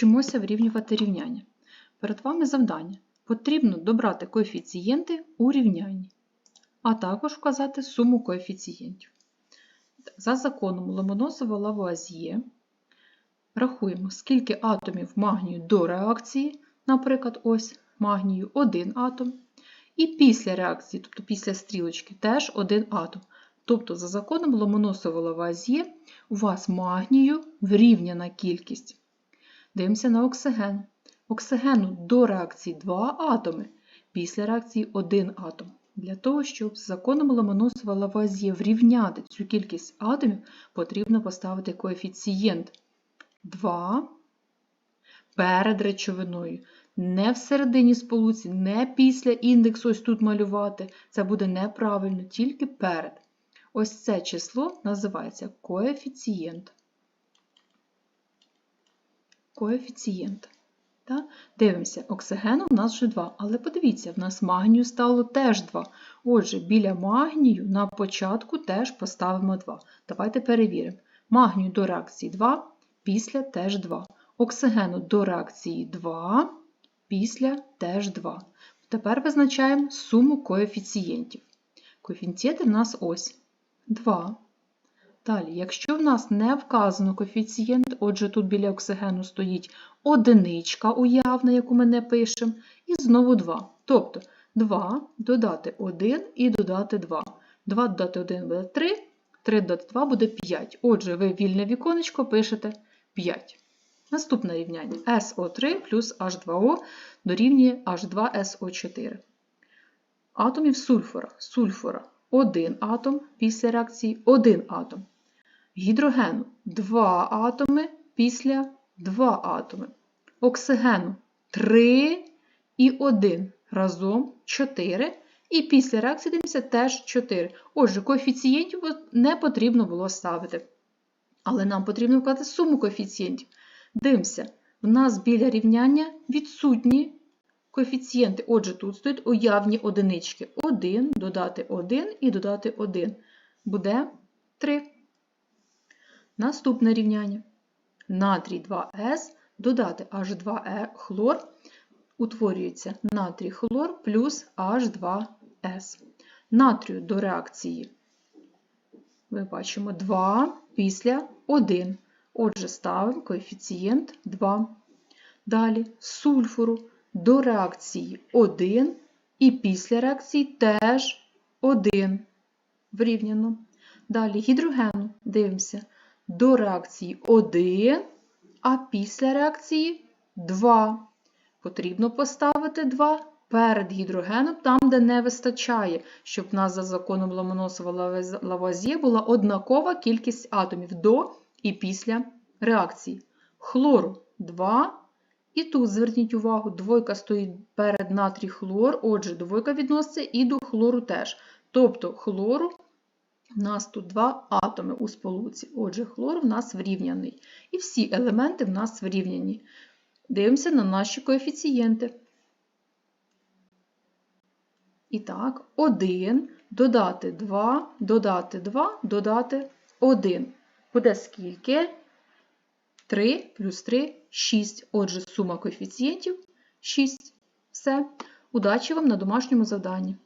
Вчимося вирівнювати рівняння. Перед вами завдання. Потрібно добрати коефіцієнти у рівнянні, а також вказати суму коефіцієнтів. За законом Ломоносова Лавуазьє рахуємо, скільки атомів магнію до реакції, наприклад, ось магнію 1 атом, і після реакції, тобто після стрілочки, теж один атом. Тобто, за законом Ломоносова Лавуазьє у вас магнію врівняна кількість. Дивимося на оксиген. Оксигену до реакції 2 атоми, після реакції 1 атом. Для того, щоб з законом Ломоносова Лавуазьє врівняти цю кількість атомів, потрібно поставити коефіцієнт 2 перед речовиною. Не всередині сполуці, не після індексу ось тут малювати. Це буде неправильно, тільки перед. Ось це число називається коефіцієнт. Коефіцієнт. Так? Дивимося, оксигену у нас вже 2, але подивіться, в нас магнію стало теж 2. Отже, біля магнію на початку теж поставимо 2. Давайте перевіримо. Магнію до реакції 2, після теж 2. Оксигену до реакції 2, після теж 2. Тепер визначаємо суму коефіцієнтів. Коефіцієнти в нас ось 2. Далі, якщо в нас не вказано коефіцієнт, отже, тут біля оксигену стоїть одиничка уявна, яку ми не пишемо, і знову 2. Тобто 2 додати 1 і додати 2. 2 додати 1 буде 3, 3 додати 2 буде 5. Отже, ви вільне віконечко пишете 5. Наступне рівняння SO3 плюс H2O дорівнює H2SO4. Атомів сульфора. Сульфора 1 атом після реакції 1 атом. Гідрогену 2 атоми після 2 атоми. Оксигену 3 і 1 разом 4. І після реакції дивимося теж 4. Отже, коефіцієнтів не потрібно було ставити. Але нам потрібно вказати суму коефіцієнтів. Дивимося, в нас біля рівняння відсутні коефіцієнти. Отже, тут стоять уявні одинички. 1 додати 1 і додати 1. Буде 3. Наступне рівняння. Натрій 2С додати H2E хлор. Утворюється натрій хлор плюс H2S. Натрію до реакції ми бачимо 2 після 1. Отже, ставимо коефіцієнт 2. Далі сульфуру до реакції 1 і після реакції теж 1 врівняно. Далі гідрогену дивимося до реакції 1, а після реакції 2. Потрібно поставити 2 перед гідрогеном, там, де не вистачає, щоб в нас за законом Ломоносова Лавуазьє була однакова кількість атомів до і після реакції. Хлору 2. І тут зверніть увагу, двойка стоїть перед натрій хлор, отже, двойка відноситься і до хлору теж. Тобто хлору у нас тут два атоми у сполуці. Отже, хлор в нас врівняний. І всі елементи в нас врівняні. Дивимося на наші коефіцієнти. І так, 1 додати 2, додати 2, додати 1. Буде скільки? 3 плюс 3 6. Отже, сума коефіцієнтів 6. Все. Удачі вам на домашньому завданні.